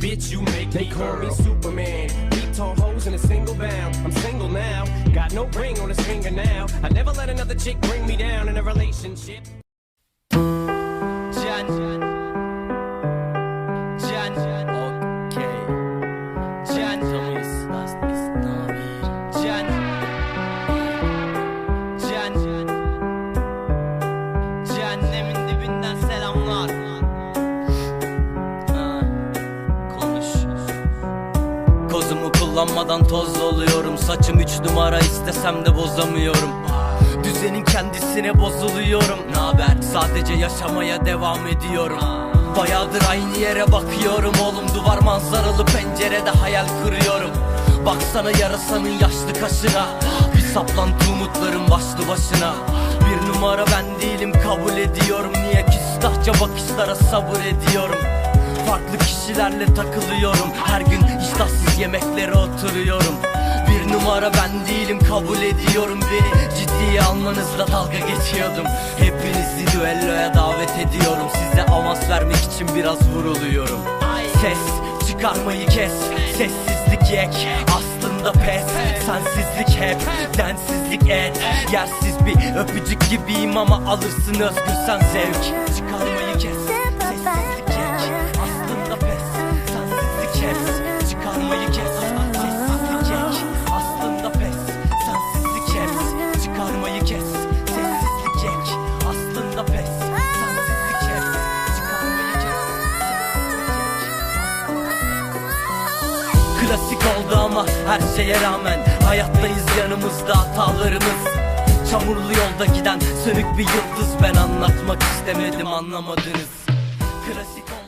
Bitch, you make They call me Superman. Beat tall hoes in a single bound. I'm single now. Got no ring on his finger now. I never let another chick bring me down in a relationship. Kullanmadan toz oluyorum. Saçım üç numara istesem de bozamıyorum. Düzenin kendisine bozuluyorum. Naber sadece yaşamaya devam ediyorum. Bayağıdır aynı yere bakıyorum oğlum. Duvar manzaralı pencerede hayal kuruyorum. Baksana yarasanın yaşlı kaşına. Bir saplantı umutlarım başlı başına. Bir numara ben değilim kabul ediyorum. Niye küstahça bakışlara sabır ediyorum? Farklı kişilerle takılıyorum. Her gün iştahsız yemeklere oturuyorum. Bir numara ben değilim kabul ediyorum Beni. Ciddiye almanızla dalga geçiyordum. Hepinizi düelloya davet ediyorum. Size avans vermek için biraz vuruluyorum. Ses çıkarmayı kes. Sessizlik yek. Aslında pes. Sensizlik hep. Densizlik et. Yersiz bir öpücük gibiyim ama alırsın özgür sen zevk. Çıkarmayı kes. Sessizlik yek. Aslında pes. Sensizlik hep Çıkarmayı kes. Sessizlik yek Aslında pes. Sensizlik hep Çıkarmayı kes. Sessizlik yek Aslında pes. Sensizlik hep Çıkarmayı kes. Klasik oldu ama her şeye rağmen Hayattayız yanımızda hatalarımız. Çamurlu yolda giden sönük bir yıldız Ben anlatmak istemedim anlamadınız. Klasik